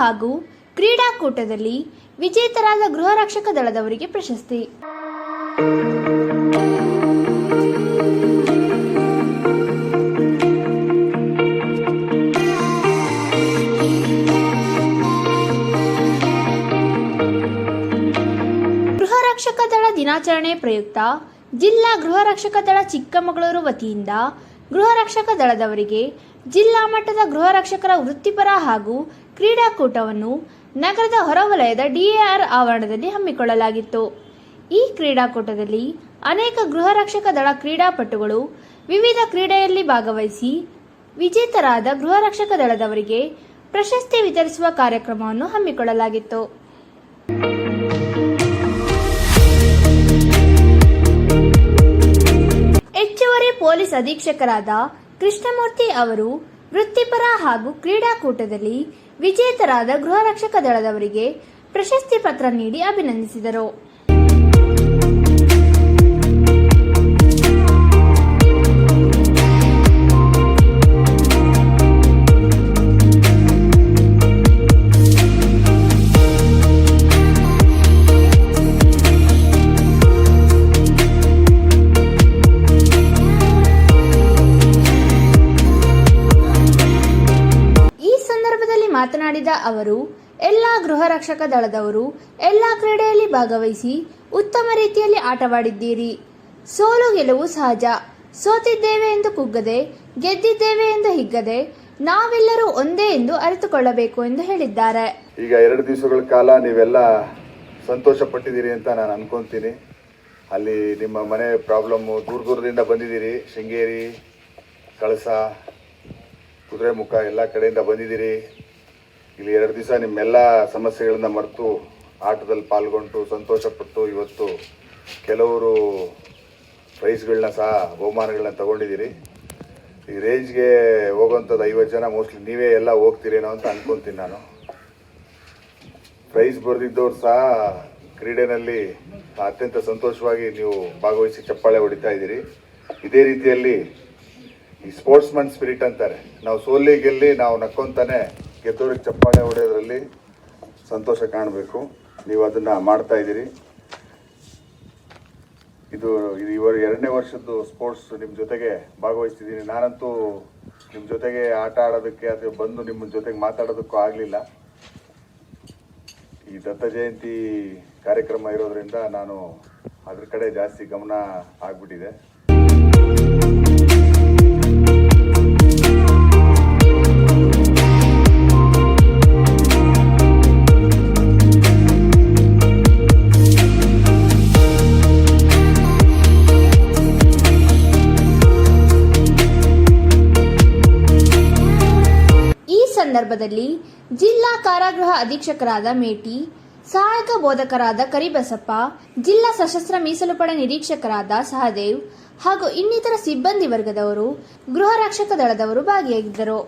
ಹಾಗೂ ಕ್ರೀಡಾಕೂಟದಲ್ಲಿ ವಿಜೇತರಾದ ಗೃಹ ರಕ್ಷಕ ದಳದವರಿಗೆ ಪ್ರಶಸ್ತಿ. ಗೃಹ ರಕ್ಷಕ ದಳ ದಿನಾಚರಣೆ ಪ್ರಯುಕ್ತ ಜಿಲ್ಲಾ ಗೃಹ ರಕ್ಷಕ ದಳ ಚಿಕ್ಕಮಗಳೂರು ವತಿಯಿಂದ ಗೃಹ ರಕ್ಷಕ ದಳದವರಿಗೆ ಜಿಲ್ಲಾ ಮಟ್ಟದ ಗೃಹ ರಕ್ಷಕರ ವೃತ್ತಿಪರ ಹಾಗೂ ಕ್ರೀಡಾಕೂಟವನ್ನು ನಗರದ ಹೊರವಲಯದ ಡಿಎಆರ್ ಆವರಣದಲ್ಲಿ ಹಮ್ಮಿಕೊಳ್ಳಲಾಗಿತ್ತು. ಈ ಕ್ರೀಡಾಕೂಟದಲ್ಲಿ ಅನೇಕ ಗೃಹ ರಕ್ಷಕ ದಳ ಕ್ರೀಡಾಪಟುಗಳು ವಿವಿಧ ಕ್ರೀಡೆಯಲ್ಲಿ ಭಾಗವಹಿಸಿ ವಿಜೇತರಾದ ಗೃಹ ರಕ್ಷಕ ದಳದವರಿಗೆ ಪ್ರಶಸ್ತಿ ವಿತರಿಸುವ ಕಾರ್ಯಕ್ರಮವನ್ನು ಹಮ್ಮಿಕೊಳ್ಳಲಾಗಿತ್ತು. ಪೊಲೀಸ್ ಅಧೀಕ್ಷಕರಾದ ಕೃಷ್ಣಮೂರ್ತಿ ಅವರು ವೃತ್ತಿಪರ ಹಾಗೂ ಕ್ರೀಡಾಕೂಟದಲ್ಲಿ ವಿಜೇತರಾದ ಗೃಹ ರಕ್ಷಕ ದಳದವರಿಗೆ ಪ್ರಶಸ್ತಿ ಪತ್ರ ನೀಡಿ ಅಭಿನಂದಿಸಿದರು. ಮಾತನಾಡಿದ ಅವರು, ಎಲ್ಲ ಗೃಹ ರಕ್ಷಕ ದಳದವರು ಎಲ್ಲ ಕ್ರೀಡೆಯಲ್ಲಿ ಭಾಗವಹಿಸಿ ಉತ್ತಮ ರೀತಿಯಲ್ಲಿ ಆಟವಾಡಿದ್ದೀರಿ. ಸೋಲು ಗೆಲುವು ಸಹಜ. ಸೋತಿದ್ದೇವೆ ಎಂದು ಕುಗ್ಗದೆ, ಗೆದ್ದಿದ್ದೇವೆ ಎಂದು ಹಿಗ್ಗದೆ, ನಾವೆಲ್ಲರೂ ಒಂದೇ ಎಂದು ಅರಿತುಕೊಳ್ಳಬೇಕು ಎಂದು ಹೇಳಿದ್ದಾರೆ. ಈಗ ಎರಡು ದಿವಸಗಳ ಕಾಲ ನೀವೆಲ್ಲ ಸಂತೋಷ ಪಟ್ಟಿದ್ದೀರಿ ಅಂತ ನಾನು ಅನ್ಕೊಂತೀನಿ. ಅಲ್ಲಿ ನಿಮ್ಮ ಮನೆ ಪ್ರಾಬ್ಲಮ್ಮು ದೂರ ದೂರದಿಂದ ಬಂದಿದ್ದೀರಿ. ಶೃಂಗೇರಿ, ಕಳಸ, ಕುದುರೆಮುಖ ಎಲ್ಲ ಕಡೆಯಿಂದ ಬಂದಿದ್ದೀರಿ. ಇಲ್ಲಿ ಎರಡು ದಿವಸ ನಿಮ್ಮೆಲ್ಲ ಸಮಸ್ಯೆಗಳನ್ನ ಮರೆತು ಆಟದಲ್ಲಿ ಪಾಲ್ಗೊಂಡು ಸಂತೋಷಪಟ್ಟು ಇವತ್ತು ಕೆಲವರು ಪ್ರೈಸ್ಗಳನ್ನ ಸಹ, ಬಹುಮಾನಗಳನ್ನ ತಗೊಂಡಿದ್ದೀರಿ. ಈ ರೇಂಜ್ಗೆ ಹೋಗೋಂಥದ್ದು ಐವತ್ತು ಜನ ಮೋಸ್ಟ್ಲಿ ನೀವೇ ಎಲ್ಲ ಹೋಗ್ತೀರೇನೋ ಅಂತ ಅನ್ಕೊಂತೀನಿ ನಾನು. ಪ್ರೈಸ್ ಬರೆದಿದ್ದವ್ರು ಸಹ ಕ್ರೀಡೆನಲ್ಲಿ ಅತ್ಯಂತ ಸಂತೋಷವಾಗಿ ನೀವು ಭಾಗವಹಿಸಿ ಚಪ್ಪಾಳೆ ಹೊಡಿತಾ ಇದ್ದೀರಿ. ಇದೇ ರೀತಿಯಲ್ಲಿ ಈ ಸ್ಪೋರ್ಟ್ಸ್ಮನ್ ಸ್ಪಿರಿಟ್ ಅಂತಾರೆ. ನಾವು ಸೋಲಿ ಗೆಲ್ಲಿ ನಾವು ನಕ್ಕೊಂತಾನೆ ಗೆದ್ದವ್ರಿಗೆ ಚಪ್ಪಾಳೆ ಹೊಡೆಯೋದ್ರಲ್ಲಿ ಸಂತೋಷ ಕಾಣಬೇಕು. ನೀವು ಅದನ್ನು ಮಾಡ್ತಾ ಇದ್ದೀರಿ. ಇದು ಇದು ಇವರು ಎರಡನೇ ವರ್ಷದ್ದು ಸ್ಪೋರ್ಟ್ಸ್ ನಿಮ್ಮ ಜೊತೆಗೆ ಭಾಗವಹಿಸ್ತಿದ್ದೀನಿ. ನಾನಂತೂ ನಿಮ್ಮ ಜೊತೆಗೆ ಆಟ ಆಡೋದಕ್ಕೆ ಅಥವಾ ಬಂದು ನಿಮ್ಮ ಜೊತೆಗೆ ಮಾತಾಡೋದಕ್ಕೂ ಆಗಲಿಲ್ಲ. ಈ ದತ್ತ ಜಯಂತಿ ಕಾರ್ಯಕ್ರಮ ಇರೋದರಿಂದ ನಾನು ಅದ್ರ ಕಡೆ ಜಾಸ್ತಿ ಗಮನ ಆಗ್ಬಿಟ್ಟಿದೆ. ಸಂದರ್ಭದಲ್ಲಿ ಜಿಲ್ಲಾ ಕಾರಾಗೃಹ ಅಧೀಕ್ಷಕರಾದ ಮೇಟಿ, ಸಹಾಯಕ ಬೋಧಕರಾದ ಕರಿಬಸಪ್ಪ, ಜಿಲ್ಲಾ ಸಶಸ್ತ್ರ ಮೀಸಲು ಪಡೆ ನಿರೀಕ್ಷಕರಾದ ಸಹದೇವ್ ಹಾಗೂ ಇನ್ನಿತರ ಸಿಬ್ಬಂದಿ ವರ್ಗದವರು, ಗೃಹ ರಕ್ಷಕ ದಳದವರು ಭಾಗಿಯಾಗಿದ್ದರು.